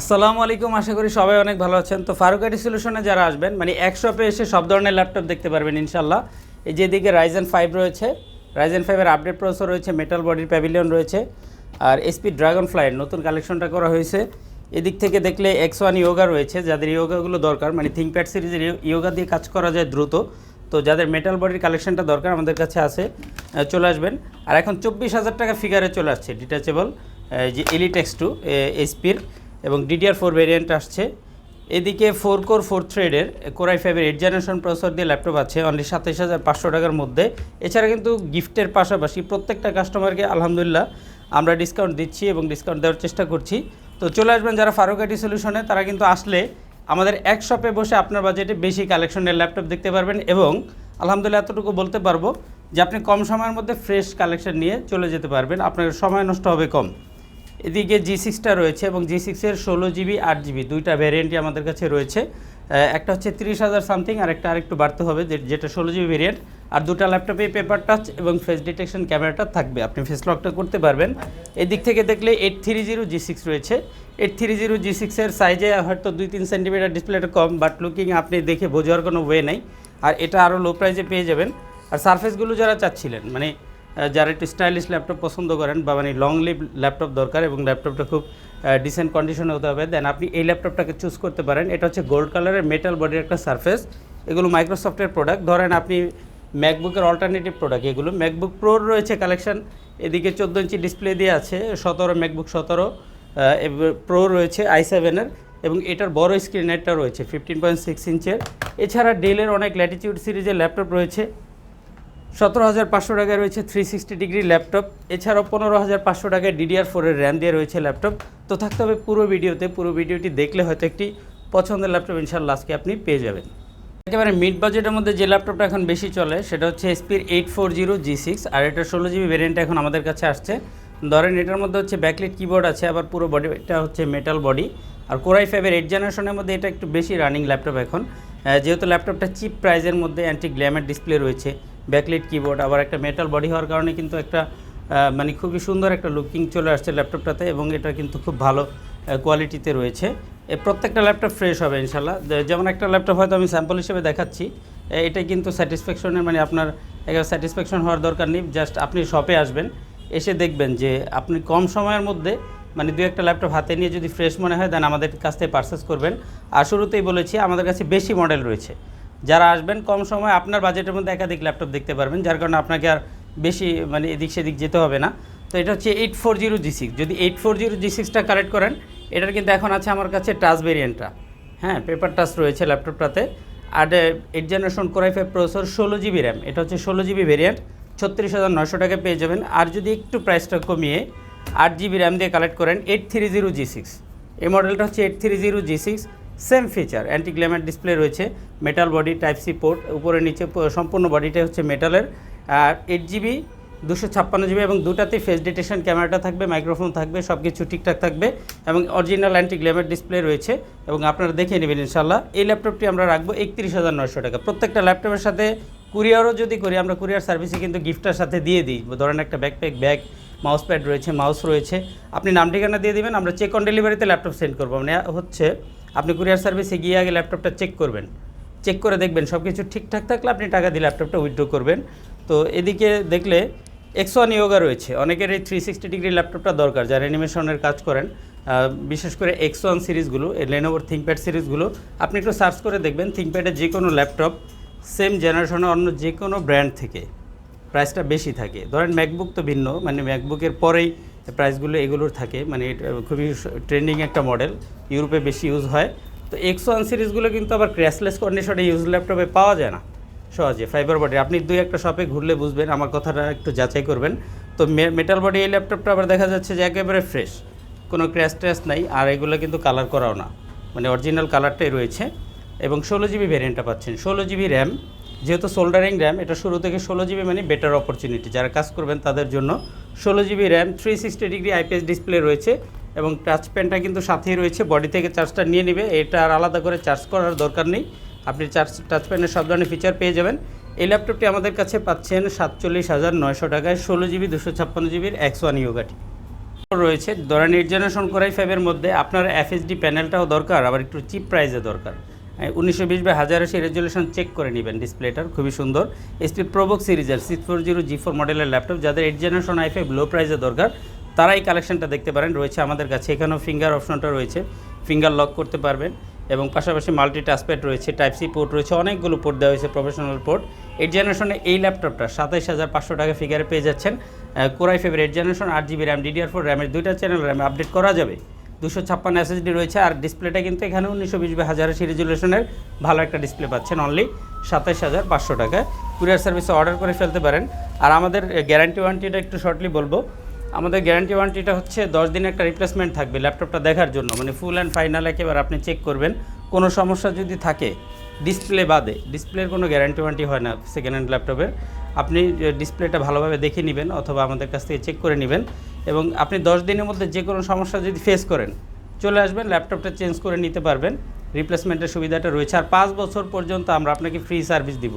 আসসালামু আলাইকুম, আশা করি সবাই অনেক ভালো আছেন। তো ফারুকাটি সলিউশনে যারা আসবেন মানে এক শপে এসে সব ধরনের ল্যাপটপ দেখতে পারবেন ইনশাল্লাহ এই যেদিকে রাইজেন ফাইভ রয়েছে রাইজেন ফাইভের আপডেট প্রসেসর রয়েছে মেটাল বডির প্যাভিলিয়ন রয়েছে, আর এসপি ড্রাগন ফ্লাইয়ের নতুন কালেকশনটা করা হয়েছে। এদিক থেকে দেখলে এক্স ওয়ান ইয়োগা রয়েছে, যাদের ইয়োগাগুলো দরকার মানে থিঙ্কপ্যাড সিরিজের ইয়োগা দিয়ে কাজ করা যায় দ্রুত। তো যাদের মেটাল বডির কালেকশনটা দরকার, আমাদের কাছে আছে চলে আসবেন। আর এখন চব্বিশ হাজার টাকা ফিগারে চলে আসছে ডিটাচেবল যে এলিটেক্স টু এসপির এবং ডিডিআর ফোর ভেরিয়েন্ট আসছে। এদিকে ফোর কোর ফোর থ্রেডের কোরাই ফাইভের এইট জেনারেশন প্রসেসর দিয়ে ল্যাপটপ আছে অনলি সাতাইশ হাজার পাঁচশো টাকার মধ্যে। এছাড়া কিন্তু গিফটের পাশাপাশি প্রত্যেকটা কাস্টমারকে আলহামদুলিল্লাহ আমরা ডিসকাউন্ট দিচ্ছি এবং ডিসকাউন্ট দেওয়ার চেষ্টা করছি। তো চলে আসবেন যারা ফারুকাটি সলিউশনে তারা কিন্তু আসলে আমাদের এক শপে বসে আপনার বাজেটে বেশি কালেকশনের ল্যাপটপ দেখতে পারবেন এবং আলহামদুলিল্লাহ এতটুকু বলতে পারব যে আপনি কম সময়ের মধ্যে ফ্রেশ কালেকশন নিয়ে চলে যেতে পারবেন। আপনার সময় নষ্ট হবে কম। এদিকে জি সিক্সটা রয়েছে এবং জি সিক্সের ষোলো জিবি আট জিবি দুইটা ভ্যারিয়েন্টই আমাদের কাছে রয়েছে। একটা হচ্ছে তিরিশ হাজার সামথিং আর একটা আরেকটু বাড়তে হবে যেটা ষোলো জিবি ভেরিয়েন্ট আর দুটা ল্যাপটপে পেপার টাচ এবং ফেস ডিটেকশন ক্যামেরাটা থাকবে। আপনি ফেস লকটা করতে পারবেন। এদিক থেকে দেখলে eight three zero G six রয়েছে। এইট থ্রি জিরো জি সিক্সের সাইজে হয়তো দুই তিন সেন্টিমিটার ডিসপ্লেটা কম বাট লুকিং আপনি দেখে বোঝার কোনো ওয়ে নেই। আর এটা আরও লো প্রাইসে পেয়ে যাবেন। আর সারফেসগুলো যারা চাচ্ছিলেন মানে যারা একটু স্টাইলিশ ল্যাপটপ পছন্দ করেন বা মানে লং লিভ ল্যাপটপ দরকার এবং ল্যাপটপটা খুব ডিসেন্ট কন্ডিশনে হতে হবে দেন আপনি এই ল্যাপটপটাকে চুজ করতে পারেন। এটা হচ্ছে গোল্ড কালারের মেটাল বডির একটা সারফেস এগুলো মাইক্রোসফটের প্রোডাক্ট ধরেন আপনি ম্যাকবুকের অল্টারনেটিভ প্রোডাক্ট এগুলো ম্যাকবুক প্রোর রয়েছে কালেকশন এদিকে চোদ্দ ইঞ্চি ডিসপ্লে দিয়ে আছে, সতেরো ম্যাকবুক সতেরো প্রো রয়েছে আই সেভেনের এবং এটার বড় স্ক্রিনেরটা রয়েছে ফিফটিন পয়েন্ট সিক্স ইঞ্চের এছাড়া ডেলের অনেক ল্যাটিটিউড সিরিজের ল্যাপটপ রয়েছে। সতেরো হাজার পাঁচশো টাকায় রয়েছে থ্রি সিক্সটি ডিগ্রি ল্যাপটপ এছাড়াও পনেরো হাজার পাঁচশো টাকায় ডিডিআর ফোরের র্যাম দিয়ে রয়েছে ল্যাপটপ তো থাকতে হবে পুরো ভিডিওতে, পুরো ভিডিওটি দেখলে হয়তো একটি পছন্দের ল্যাপটপ ইনশাল্লাহ আজকে আপনি পেয়ে যাবেন। একেবারে মিড বাজেটের মধ্যে যে ল্যাপটপটা এখন বেশি চলে, সেটা হচ্ছে এসপির eight four zero G six আর এটা ষোলো জিবি ভেরিয়েন্ট এখন আমাদের কাছে আসছে। ধরেন এটার মধ্যে হচ্ছে ব্যাকলিট কিবোর্ড আছে, আবার পুরো বডি এটা হচ্ছে মেটাল বডি আর কোরাই ফাইভের এইট জেনারেশনের মধ্যে এটা একটু বেশি রানিং ল্যাপটপ এখন। যেহেতু ল্যাপটপটা চিপ প্রাইজের মধ্যে অ্যান্টি গ্ল্যামের ডিসপ্লে রয়েছে। ব্যাকলিট কিবোর্ড আবার একটা মেটাল বডি হওয়ার কারণে কিন্তু একটা মানে খুবই সুন্দর একটা লুকিং চলে আসছে ল্যাপটপটাতে এবং এটা কিন্তু খুব ভালো কোয়ালিটিতে রয়েছে। প্রত্যেকটা ল্যাপটপ ফ্রেশ হবে ইনশাল্লাহ যেমন একটা ল্যাপটপ হয়তো আমি স্যাম্পল হিসেবে দেখাচ্ছি এটা কিন্তু স্যাটিসফ্যাকশনের মানে আপনার একেবারে স্যাটিসফ্যাকশন হওয়ার দরকার নেই জাস্ট আপনি শপে আসবেন, এসে দেখবেন যে আপনি কম সময়ের মধ্যে মানে দু একটা ল্যাপটপ হাতে নিয়ে যদি ফ্রেশ মনে হয় দেন আমাদের কাছ থেকে পারচেস করবেন। আর শুরুতেই বলেছি, আমাদের কাছে বেশি মডেল রয়েছে। যারা আসবেন কম সময় আপনার বাজেটের মধ্যে একাধিক ল্যাপটপ দেখতে পারবেন, যার কারণে আপনাকে আর বেশি মানে এদিক সেদিক যেতে হবে না। তো এটা হচ্ছে eight four zero G six যদি এইট ফোর জিরো জি সিক্সটা কালেক্ট করেন, এটার কিন্তু এখন আছে আমার কাছে টাচ ভেরিয়েন্টটা হ্যাঁ পেপার টাচ রয়েছে ল্যাপটপটাতে আর eight generation core i five processor ষোলো জিবি র্যাম এটা হচ্ছে ষোলো জিবি ভেরিয়েন্ট ছত্রিশ হাজার নয়শো টাকা পেয়ে যাবেন। আর যদি একটু প্রাইসটা কমিয়ে আট জিবি র্যাম দিয়ে কালেক্ট করেন eight three zero G six এই মডেলটা হচ্ছে eight three zero G six same feature anti glare display রয়েছে metal body type C port উপরে নিচে সম্পূর্ণ বডিটা হচ্ছে মেটালের আর এইট জিবি দুশো ছাপ্পান্ন জিবি এবং দুটাতেই ফেস ডিটেকশন ক্যামেরাটা থাকবে মাইক্রোফোন থাকবে সব কিছু ঠিকঠাক থাকবে এবং অরিজিনাল অ্যান্টি গ্ল্যামার ডিসপ্লে রয়েছে এবং আপনারা দেখে নেবেন ইনশাল্লাহ এই ল্যাপটপটি আমরা রাখব একত্রিশ হাজার নয়শো টাকা। প্রত্যেকটা ল্যাপটপের সাথে কুরিয়ারও যদি করি, আমরা কুরিয়ার সার্ভিসে কিন্তু গিফটের সাথে দিয়ে দিই। ধরেন একটা ব্যাকপ্যাক ব্যাগ মাউস প্যাড রয়েছে মাউস রয়েছে। আপনি নাম ঠিকানা দিয়ে দিবেন, আমরা চেক অন ডেলিভারিতে ল্যাপটপ সেন্ড করব। মানে হচ্ছে আপনি কুরিয়ার সার্ভিসে গিয়ে আগে ল্যাপটপটা চেক করবেন। চেক করে দেখবেন সব কিছু ঠিকঠাক থাকলে আপনি টাকা দিয়ে ল্যাপটপটা উইথড্র করবেন। তো এদিকে দেখলে এক্স ওয়ান ইয়োগা রয়েছে। অনেকের এই থ্রি সিক্সটি ডিগ্রি ল্যাপটপটা দরকার, যারা অ্যানিমেশনের কাজ করেন। বিশেষ করে এক্স ওয়ান সিরিজগুলো, এই লেনোভোর থিঙ্কপ্যাড সিরিজগুলো, আপনি একটু সার্চ করে দেখবেন থিঙ্কপ্যাডের যে কোনো ল্যাপটপ সেম জেনারেশনের অন্য যে কোনো ব্র্যান্ড থেকে প্রাইসটা বেশি থাকে। ধরেন ম্যাকবুক তো ভিন্ন মানে ম্যাকবুকের পরেই প্রাইসগুলো এগুলোর থাকে। মানে খুবই ট্রেন্ডিং একটা মডেল ইউরোপে বেশি ইউজ হয়। তো এক্স ওয়ান সিরিজগুলো কিন্তু আবার ক্র্যাশলেস কন্ডিশনে ইউজ ল্যাপটপে পাওয়া যায় না। সহজে ফাইবার বডি আপনি দুই একটা শপে ঘুরলে বুঝবেন। আমার কথাটা একটু যাচাই করবেন। তো মেটাল বডি এই ল্যাপটপটা আবার দেখা যাচ্ছে যে একেবারে ফ্রেশ কোনো ক্র্যাশ ট্র্যাশ নাই। আর এগুলো কিন্তু কালার করাও না। মানে অরিজিনাল কালারটাই রয়েছে। এবং ষোলো জিবি ভ্যারিয়েন্টটা পাচ্ছেন। ষোলো জিবি র্যাম যেহেতু সোল্ডারিং র্যাম এটা শুরু থেকে ষোলো জিবি মানে বেটার অপরচুনিটি যারা কাজ করবেন তাদের জন্য ষোলো GB RAM three sixty degree IPS display রয়েছে এবং টাচ পেনটা কিন্তু সাথেই রয়েছে বডি থেকে চার্জটা নিয়ে নেবে। এটা আর আলাদা করে চার্জ করার দরকার নেই। আপনি চার্জ টাচ পেনের সব ধরনের ফিচার পেয়ে যাবেন। এই ল্যাপটপটি আমাদের কাছে পাচ্ছেন সাতচল্লিশ হাজার নয়শো টাকায়, ষোলো জিবি, দুশো ছাপ্পান্ন জিবির এক্স ওয়ান ইয়োগাটি রয়েছে ধরেন এইট জেনারেশন কোরাই ফাইভের মধ্যে। আপনার এফএসডি প্যানেলটাও দরকার, আবার একটু চিপ প্রাইসে দরকার। উনিশশো বিশ বা হাজার আশি রেজুলেশন চেক করে নেবেন ডিসপ্লেটার, খুবই সুন্দর। এসপি প্রোবক সিরিজের six four zero G four মডেলের ল্যাপটপ যাদের eight generation i five low প্রাইসে দরকার তারা এই কালেকশনটা দেখতে পারেন। রয়েছে আমাদের কাছে, এখানেও ফিঙ্গার অপশনটা রয়েছে। ফিঙ্গার লক করতে পারবেন এবং পাশাপাশি মাল্টি টাচপ্যাড রয়েছে টাইপ সি পোর্ট রয়েছে, অনেকগুলো পোর্ট দেওয়া হয়েছে প্রফেশনাল পোর্ট এইট জেনারেশনে এই ল্যাপটপটা সাতাইশ হাজার পাঁচশো টাকা ফিগারে পেয়ে যাচ্ছেন। কোরাই ফেভের এইট জেনারেশন আট জিবি র্যাম ডিডিআর ফোর র্যামের দুইটা চ্যানেল র্যাম আপডেট করা যাবে। দুশো ছাপ্পান্ন এসএসডি রয়েছে আর ডিসপ্লেটা কিন্তু এখানে উনিশশো বিশ বা হাজার আশি রেজুলেশনের ভালো একটা ডিসপ্লে পাচ্ছেন অনলি সাতাইশ হাজার পাঁচশো টাকায় কুরিয়ার সার্ভিসে অর্ডার করে ফেলতে পারেন। আর আমাদের গ্যারান্টি ওয়ারেন্টিটা একটু শর্টলি বলব। আমাদের গ্যারান্টি ওয়ারেন্টিটা হচ্ছে দশ দিনের একটা রিপ্লেসমেন্ট থাকবে ল্যাপটপটা দেখার জন্য। মানে ফুল অ্যান্ড ফাইনাল একেবারে আপনি চেক করবেন। কোনো সমস্যা যদি থাকে ডিসপ্লে বাদে ডিসপ্লের কোনো গ্যারান্টি ওয়ারেন্টি হয় না সেকেন্ড হ্যান্ড ল্যাপটপের আপনি ডিসপ্লেটা ভালোভাবে দেখে নেবেন অথবা আমাদের কাছ থেকে চেক করে নেবেন এবং আপনি দশ দিনের মধ্যে যে কোনো সমস্যা যদি ফেস করেন, চলে আসবেন ল্যাপটপটা চেঞ্জ করে নিতে পারবেন রিপ্লেসমেন্টের সুবিধাটা রয়েছে। আর পাঁচ বছর পর্যন্ত আমরা আপনাকে ফ্রি সার্ভিস দিব।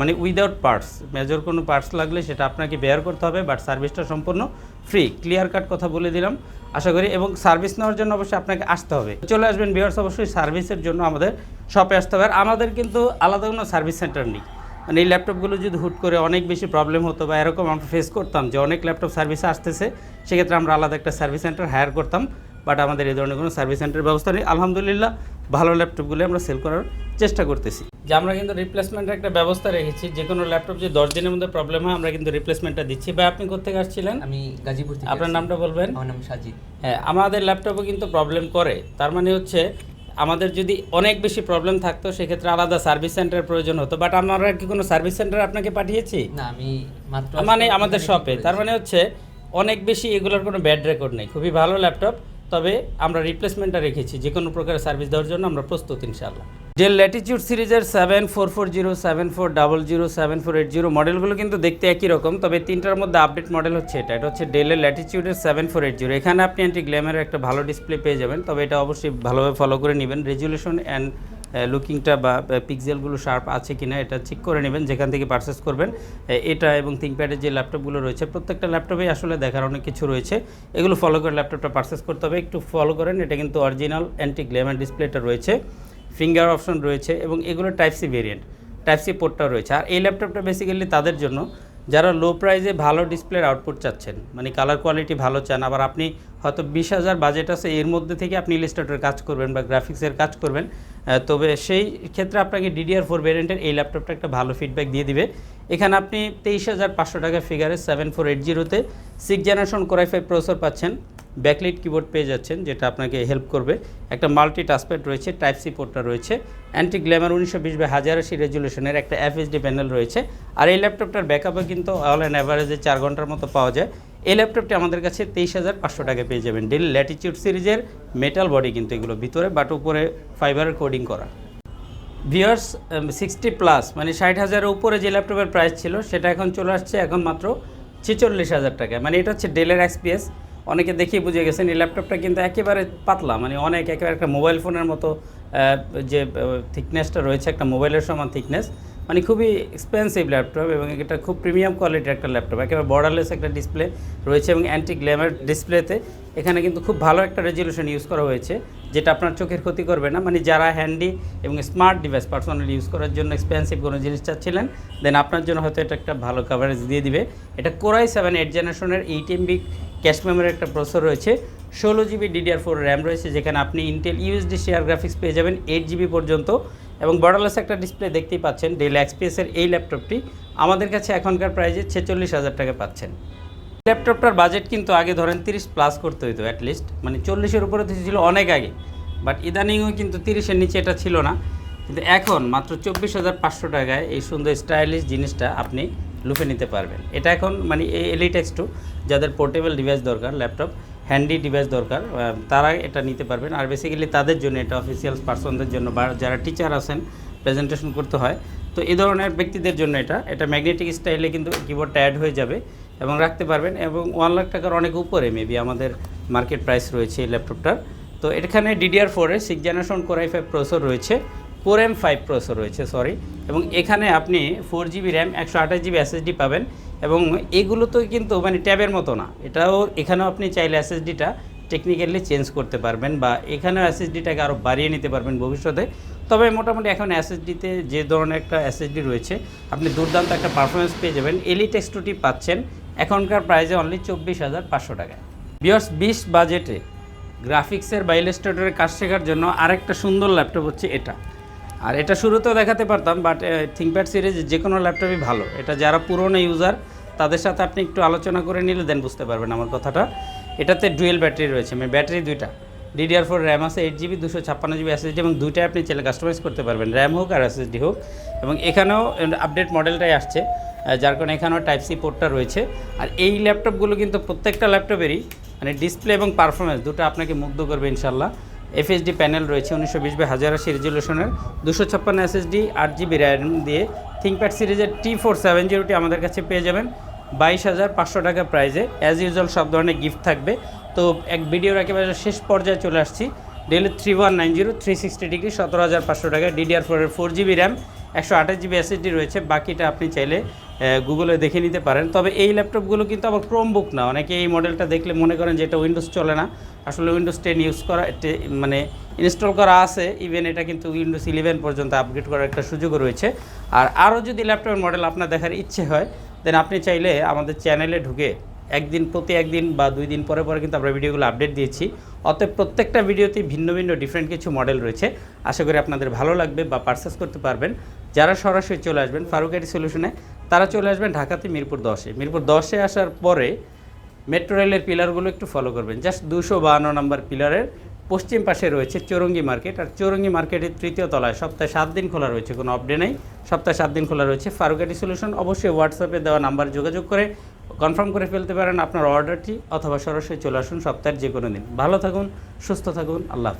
মানে উইদাউট পার্টস মেজর কোনো পার্টস লাগলে সেটা আপনাকে বেয়ার করতে হবে বাট সার্ভিসটা সম্পূর্ণ ফ্রি ক্লিয়ার কাট কথা বলে দিলাম, আশা করি। এবং সার্ভিস নেওয়ার জন্য অবশ্যই আপনাকে আসতে হবে। চলে আসবেন বিয়ার্স অবশ্যই সার্ভিসের জন্য আমাদের শপে আসতে হবে। আর আমাদের কিন্তু আলাদা কোনো সার্ভিস সেন্টার নেই। মানে এই ল্যাপটপগুলো যদি হুট করে অনেক বেশি প্রবলেম হতো বা এরকম আমরা ফেস করতাম যে অনেক ল্যাপটপ সার্ভিসে আসতেছে সেক্ষেত্রে আমরা আলাদা একটা সার্ভিস সেন্টার হায়ার করতাম বাট আমাদের এই ধরনের কোনো সার্ভিস সেন্টার ব্যবস্থা নেই। আলহামদুলিল্লাহ ভালো ল্যাপটপগুলো আমরা সেল করার চেষ্টা করতেছি। যে আমরা কিন্তু রিপ্লেসমেন্টের একটা ব্যবস্থা রেখেছি যে কোনো ল্যাপটপ যে দশ দিনের মধ্যে প্রবলেম হয় আমরা কিন্তু রিপ্লেসমেন্টটা দিচ্ছি। বা আপনি কোথেকে আসছিলেন? আমি গাজীপুর থেকে আপনার নামটা বলবেন? আমার নাম সাজিদ। হ্যাঁ আমাদের ল্যাপটপও কিন্তু প্রবলেম করে। তার মানে হচ্ছে আমাদের যদি অনেক বেশি প্রবলেম থাকতো সেক্ষেত্রে আলাদা সার্ভিস সেন্টার প্রয়োজন হতো। বাট আমরা কি কোনো সার্ভিস সেন্টার আপনাকে পাঠিয়েছি? না আমি মাত্র মানে আমাদের শপে তার মানে হচ্ছে অনেক বেশি এগুলোর কোনো ব্যাড রেকর্ড নেই। খুবই ভালো ল্যাপটপ তবে আমরা রিপ্লেসমেন্টটা রেখেছি, যে কোনো প্রকারের সার্ভিস দেওয়ার জন্য আমরা প্রস্তুত ইনশাআল্লাহ। যে ল্যাটিটিউড সিরিজের seven four four zero seven four double zero seven four eight zero মডেলগুলো কিন্তু দেখতে একই রকম, তবে তিনটার মধ্যে আপডেট মডেল হচ্ছে এটা। এটা হচ্ছে ডেলের ল্যাটিচিউডের সেভেন ফোর এইট জিরো এখানে আপনি অ্যান্টি গ্ল্যামের একটা ভালো ডিসপ্লে পেয়ে যাবেন, তবে এটা অবশ্যই ভালোভাবে ফলো করে নেবেন। রেজুলেশন অ্যান্ড লুকিংটা বা পিক্সেলগুলো শার্প আছে কি না এটা চেক করে নেবেন, যেখান থেকে পারচেস করবেন। এটা এবং থিঙ্কপ্যাডের যে ল্যাপটপগুলো রয়েছে, প্রত্যেকটা ল্যাপটপেই আসলে দেখার অনেক কিছু রয়েছে। এগুলো ফলো করে ল্যাপটপটা পারচেস করতে হবে। একটু ফলো করেন, এটা কিন্তু অরিজিনাল অ্যান্টি গ্ল্যামার ডিসপ্লেটা রয়েছে। ফিঙ্গার অপশন রয়েছে এবং এগুলো type C variant type C পোর্টটাও রয়েছে। আর এই ল্যাপটপটা বেসিক্যালি তাদের জন্য, যারা লো প্রাইসে ভালো ডিসপ্লের আউটপুট চাচ্ছেন মানে কালার কোয়ালিটি ভালো চান, আবার আপনি হয়তো বিশ হাজার বাজেট আছে, এর মধ্যে থেকে আপনি ইলিস্ট্রেটরের কাজ করবেন বা গ্রাফিক্সের কাজ করবেন। তবে সেই ক্ষেত্রে আপনাকে ডিডিআর ফোর ভেরিয়েন্টের এই ল্যাপটপটা একটা ভালো ফিডব্যাক দিয়ে দিবে। এখানে আপনি তেইশ হাজার পাঁচশো টাকা ফিগারে সেভেন ফোর এইট জিরোতে six generation core i five processor পাচ্ছেন। ব্যাকলিট কিবোর্ড পেয়ে যাচ্ছেন, যেটা আপনাকে হেল্প করবে। একটা মাল্টি টাচপ্যাড রয়েছে টাইপ সি পোর্টটা রয়েছে। অ্যান্টি গ্ল্যামার উনিশশো বিশ বা হাজার আশি রেজুলেশনের একটা এফএসডি প্যানেল রয়েছে। আর এই ল্যাপটপটার ব্যাকআপে কিন্তু অল অ্যান্ড অ্যাভারেজে চার ঘণ্টার মতো পাওয়া যায়। এই ল্যাপটপটি আমাদের কাছে তেইশ হাজার পাঁচশো টাকা পেয়ে যাবেন। ডেল ল্যাটিচিউড সিরিজের মেটাল বডি কিন্তু এগুলো ভিতরে বাট উপরে ফাইবারের কোডিং করা। ভিওর্স সিক্সটি প্লাস মানে ষাট হাজারের উপরে যে ল্যাপটপের প্রাইস ছিল, সেটা এখন চলে আসছে এখন মাত্র ছেচল্লিশ হাজার টাকা মানে এটা হচ্ছে ডেলের এক্সপিএস অনেকে দেখিয়ে বুঝে গেছেন, এই ল্যাপটপটা কিন্তু একেবারে পাতলা মানে অনেক একেবারে একটা মোবাইল ফোনের মতো যে থিকনেসটা রয়েছে, একটা মোবাইলের সমান থিকনেস মানে খুবই এক্সপেন্সিভ ল্যাপটপ এবং এটা খুব প্রিমিয়াম কোয়ালিটির একটা ল্যাপটপ একেবারে বর্ডারলেস একটা ডিসপ্লে রয়েছে এবং অ্যান্টি গ্ল্যামার ডিসপ্লেতে এখানে কিন্তু খুব ভালো একটা রেজলিউশন ইউজ করা হয়েছে, যেটা আপনার চোখের ক্ষতি করবে না। মানে যারা হ্যান্ডি এবং স্মার্ট ডিভাইস পার্সোনালি ইউজ করার জন্য এক্সপেন্সিভ কোনো জিনিস চাচ্ছিলেন দেন আপনার জন্য হয়তো এটা একটা ভালো কাভারেজ দিয়ে দিবে। এটা কোরাই সেভেন এইট জেনারেশনের এইট এমবি ক্যাশ মেমোরির একটা প্রসেসর রয়েছে। ষোলো জিবি ডিডিআর ফোর র্যাম রয়েছে, যেখানে আপনি ইন্টেল ইউএসডি শেয়ার গ্রাফিক্স পেয়ে যাবেন এইট জিবি পর্যন্ত। এবং বর্ডারলেস একটা ডিসপ্লে দেখতেই পাচ্ছেন ডেল এক্সপিএসের এই ল্যাপটপটি আমাদের কাছে এখনকার প্রাইজে ছেচল্লিশ হাজার টাকা পাচ্ছেন। ল্যাপটপটার বাজেট কিন্তু আগে ধরেন তিরিশ প্লাস করতে হতো অ্যাটলিস্ট মানে চল্লিশের উপরে তো ছিল অনেক আগে। বাট ইদানিংও কিন্তু তিরিশের নিচে এটা ছিল না। কিন্তু এখন মাত্র চব্বিশ হাজার পাঁচশো টাকায় এই সুন্দর স্টাইলিশ জিনিসটা আপনি লুফে নিতে পারবেন। এটা এখন মানে এই এলিটেক্স টু যাদের পোর্টেবল ডিভাইস দরকার ল্যাপটপ হ্যান্ডি ডিভাইস দরকার তারা এটা নিতে পারবেন। আর বেসিক্যালি তাদের জন্য এটা অফিসিয়াল পার্সনদের জন্য বা যারা টিচার আছেন প্রেজেন্টেশন করতে হয়। তো এই ধরনের ব্যক্তিদের জন্য এটা। এটা ম্যাগনেটিক স্টাইলে কিন্তু কিবোর্ডটা অ্যাড হয়ে যাবে এবং রাখতে পারবেন এবং ওয়ান লাখ টাকার অনেক উপরে মেবি আমাদের মার্কেট প্রাইস রয়েছে এই ল্যাপটপটার তো এখানে ডিডিআর ফোরে six generation core i five processor রয়েছে ফোর এম ফাইভ প্রসেসর রয়েছে সরি এবং এখানে আপনি ফোর জিবি র্যাম একশো আঠাশ জিবি এসএসডি পাবেন। এবং এগুলো তো কিন্তু মানে ট্যাবের মতো না। এটাও এখানেও আপনি চাইলে এসএসডিটা টেকনিক্যালি চেঞ্জ করতে পারবেন বা এখানেও এসএসডিটাকে আরও বাড়িয়ে নিতে পারবেন ভবিষ্যতে। তবে মোটামুটি এখন এসএসডিতে যে ধরনের একটা এসএসডি রয়েছে, আপনি দুর্দান্ত একটা পারফরমেন্স পেয়ে যাবেন। এলিট এক্সটুটি পাচ্ছেন। এখনকার প্রাইসে অনলি চব্বিশ হাজার পাঁচশো টাকায় বিয়ার্স বিশ বাজেটে গ্রাফিক্সের বা ইলাস্ট্রেটরের কাজ শেখার জন্য আরেকটা সুন্দর ল্যাপটপ হচ্ছে এটা। আর এটা শুরুতেও দেখাতে পারতাম বাট থিঙ্কপ্যাড সিরিজ যে কোনো ল্যাপটপই ভালো। এটা যারা পুরনো ইউজার তাদের সাথে আপনি একটু আলোচনা করে নিলে দেন বুঝতে পারবেন আমার কথাটা। এটাতে ডুয়েল ব্যাটারি রয়েছে মানে ব্যাটারি দুইটা। ডিডিআর ফোর র্যাম আছে এইট জিবি দুশো ছাপ্পান্ন জিবি এসএসডি এবং দুইটাই আপনি চাইলে কাস্টমাইজ করতে পারবেন। র্যাম হোক আর এসএসডি হোক। এবং এখানেও আপডেট মডেলটাই আসছে যার কারণে এখানেও টাইপ সি পোর্টটা রয়েছে। আর এই ল্যাপটপগুলো কিন্তু প্রত্যেকটা ল্যাপটপেরই মানে ডিসপ্লে এবং পারফরমেন্স দুটো আপনাকে মুগ্ধ করবে ইনশাল্লাহ এফএসডি প্যানেল রয়েছে উনিশশো বিশ বাই হাজার আশি রেজলিউশনের দুশো ছাপ্পান্ন এসএসডি আট জিবি র্যাম দিয়ে। থিঙ্কপ্যাড সিরিজের টি ফোর সেভেন জিরোটি আমাদের কাছে পেয়ে যাবেন। বাইশ হাজার পাঁচশো টাকা প্রাইজে অ্যাজ ইউজুয়াল সব ধরনের গিফট থাকবে। তো এক ভিডিওর একেবারে শেষ পর্যায়ে চলে আসছি। Dell three one nine zero three sixty degree সতেরো হাজার পাঁচশো টাকা। ডিডিআর ফোরের ফোর জিবি র্যাম, একশো আঠাশ জিবি এসএসডি রয়েছে। বাকিটা আপনি চাইলে গুগলে দেখে নিতে পারেন। তবে এই ল্যাপটপগুলো কিন্তু আবার ক্রোম বুক না। অনেকে এই মডেলটা দেখলে মনে করেন যে এটা উইন্ডোজ চলে না। আসলে উইন্ডোজ টেন ইউজ করা মানে ইনস্টল করা আছে ইভেন এটা কিন্তু উইন্ডোজ ইলেভেন পর্যন্ত আপগ্রেড করার একটা সুযোগও রয়েছে। আর আরও যদি ল্যাপটপের মডেল আপনার দেখার ইচ্ছে হয় দেন আপনি চাইলে আমাদের চ্যানেলে ঢুকে একদিন, প্রতি একদিন বা দুই দিন পরে পরে কিন্তু আমরা ভিডিওগুলো আপডেট দিয়েছি। অতএব প্রত্যেকটা ভিডিওতেই ভিন্ন ভিন্ন ডিফারেন্ট কিছু মডেল রয়েছে। আশা করি আপনাদের ভালো লাগবে বা পারচেস করতে পারবেন। যারা সরাসরি চলে আসবেন ফারুকারি সলিউশনে তারা চলে আসবেন ঢাকাতে মিরপুর দশে। মিরপুর দশে আসার পরে মেট্রো রেলের পিলারগুলো একটু ফলো করবেন। জাস্ট দুশো বাহান্ন নম্বর পিলারের পশ্চিম পাশে রয়েছে চৌরঙ্গি মার্কেট, আর চৌরঙ্গি মার্কেটের তৃতীয় তলায় সপ্তাহে সাত দিন খোলা রয়েছে, কোনো আপডে নেই। সপ্তাহে সাত দিন খোলা রয়েছে ফারুকাটি সলিউশন অবশ্যই হোয়াটসঅ্যাপে দেওয়া নাম্বার যোগাযোগ করে কনফার্ম করে ফেলতে পারেন আপনার অর্ডারটি অথবা সরাসরি চলে আসুন সপ্তাহের যে কোনো দিন। ভালো থাকুন, সুস্থ থাকুন, আল্লাহ